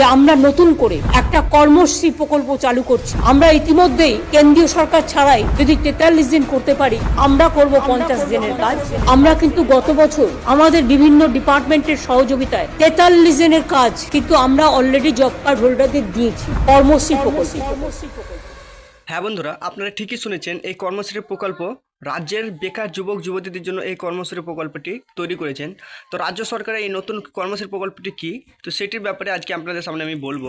যে আমরা নতুন করে একটা কর্মশ্রী প্রকল্প চালু করছি। আমরা ইতিমধ্যেই কেন্দ্রীয় সরকার ছাড়াই যদি তেতাল্লিশ দিন করতে পারি আমরা করব পঞ্চাশ দিনের কাজ। আমরা কিন্তু গত বছর আমাদের বিভিন্ন ডিপার্টমেন্টের সহযোগিতায় তেতাল্লিশ দিনের কাজ কিন্তু আমরা অলরেডি জব কার্ড হোল্ডারদের দিয়েছি কর্মশ্রী প্রকল্প। হ্যাঁ বন্ধুরা আপনারা ঠিকই শুনেছেন এই কর্মশ্রী প্রকল্প রাজ্যের বেকার যুবক, যুবতীদের জন্য এই কর্মশ্রী প্রকল্পটি তৈরি করেছেন। তো রাজ্য সরকারের এই নতুন কর্মশ্রী প্রকল্পটি কী? তো সেটির ব্যাপারে আজকে আপনাদের সামনে আমি বলব।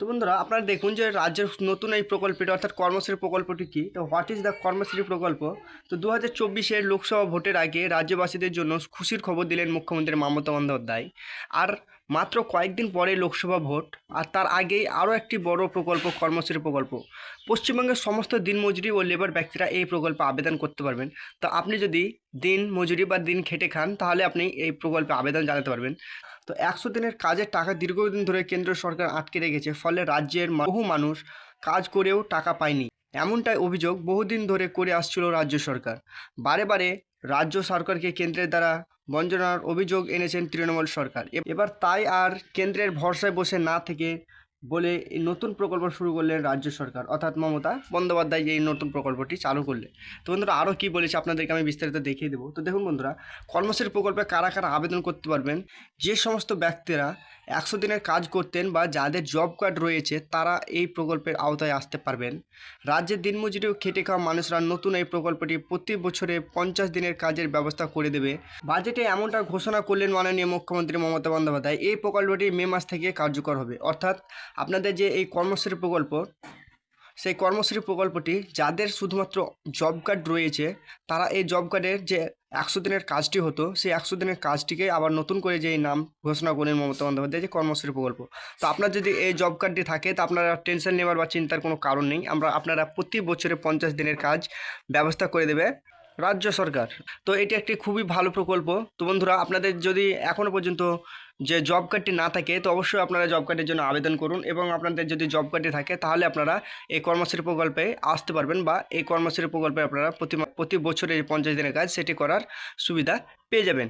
তো বন্ধুরা, আপনারা দেখুন যে রাজ্যের নতুন এই প্রকল্পটি, অর্থাৎ কর্মশ্রী প্রকল্পটি কী? তো হোয়াট ইজ দ্য কর্মশ্রী প্রকল্প? তো দু হাজার চব্বিশের লোকসভা ভোটের আগে রাজ্যবাসীদের জন্য খুশির খবর দিলেন মুখ্যমন্ত্রী মমতা বন্দ্যোপাধ্যায়। আর মাত্র কয়েকদিন পরে লোকসভা ভোট আর তার আগেই আরও একটি বড় প্রকল্প কর্মশ্রী প্রকল্প। পশ্চিমবঙ্গের সমস্ত দিনমজুরি ও লেবার ব্যক্তিরা এই প্রকল্পে আবেদন করতে পারবেন। তো আপনি যদি দিন মজুরি বা দিন খেটে খান, তাহলে আপনি এই প্রকল্পে আবেদন জানাতে পারবেন। তো একশো দিনের কাজের টাকা দীর্ঘদিন ধরে কেন্দ্র সরকার আটকে রেখেছে, ফলে রাজ্যের বহু মানুষ কাজ করেও টাকা পায়নি। এমনটাই অভিযোগ বহুদিন ধরে করে আসছিল রাজ্য সরকার। বারে বারে রাজ্য সরকারকে কেন্দ্রের দ্বারা বঞ্চনার অভিযোগ এনেছেন তৃণমূল সরকার। এবার তাই আর কেন্দ্রের ভরসায় বসে না থেকে বলে নতুন প্রকল্প শুরু করলেন রাজ্য সরকার। অর্থাৎ মমতা বন্দ্যোপাধ্যায় এই নতুন প্রকল্পটি চালু করলে তো বন্ধুরা আরও কী বলেছে আপনাদেরকে আমি বিস্তারিত দেখিয়ে দেবো। তো দেখুন বন্ধুরা কর্মশ্রী প্রকল্পে কারা কারা আবেদন করতে পারবেন, যে সমস্ত ব্যক্তিরা একশো দিনের কাজ করতেন বা যাদের জব কার্ড রয়েছে, তারা এই প্রকল্পের আওতায় আসতে পারবেন। রাজ্যের দিনমজুরি ও খেটে খাওয়া মানুষরা নতুন এই প্রকল্পটি প্রতি বছরে পঞ্চাশ দিনের কাজের ব্যবস্থা করে দেবে। বাজেটে এমনটা ঘোষণা করলেন মাননীয় মুখ্যমন্ত্রী মমতা বন্দ্যোপাধ্যায়। এই প্রকল্পটি মে মাস থেকে কার্যকর হবে। অর্থাৎ আপনাদের যে এই কর্মশ্রী প্রকল্প সেই কর্মশ্রী প্রকল্পটি যাদের শুধুমাত্র জব কার্ড রয়েছে, তারা এই জব কার্ডের যে একশো দিনের কাজটি হতো, সেই একশো দিনের কাজটিকে আবার নতুন করে যে নাম ঘোষণা করলেন মমতা বন্দ্যোপাধ্যায় যে কর্মশ্রী প্রকল্প। তো আপনার যদি এই জব কার্ডটি থাকে, তো আপনারা টেনশন নেওয়ার বা চিন্তার কোনো কারণ নেই। আমরা আপনারা প্রতি বছরে পঞ্চাশ দিনের কাজ ব্যবস্থা করে দেবে রাজ্য সরকার। তো এটি একটি খুবই ভালো প্রকল্প। তো বন্ধুরা, আপনাদের যদি এখনও পর্যন্ত যে জব কার্ডটি না থাকে, তো অবশ্যই আপনারা জব কার্ডের জন্য আবেদন করুন এবং আপনাদের যদি জব কার্ডটি থাকে, তাহলে আপনারা এই কর্মশ্রী প্রকল্পে আসতে পারবেন বা এই কর্মশ্রী প্রকল্পে আপনারা প্রতি প্রতি বছরের পঞ্চাশ দিনের কাজ সেটি করার সুবিধা পেয়ে যাবেন।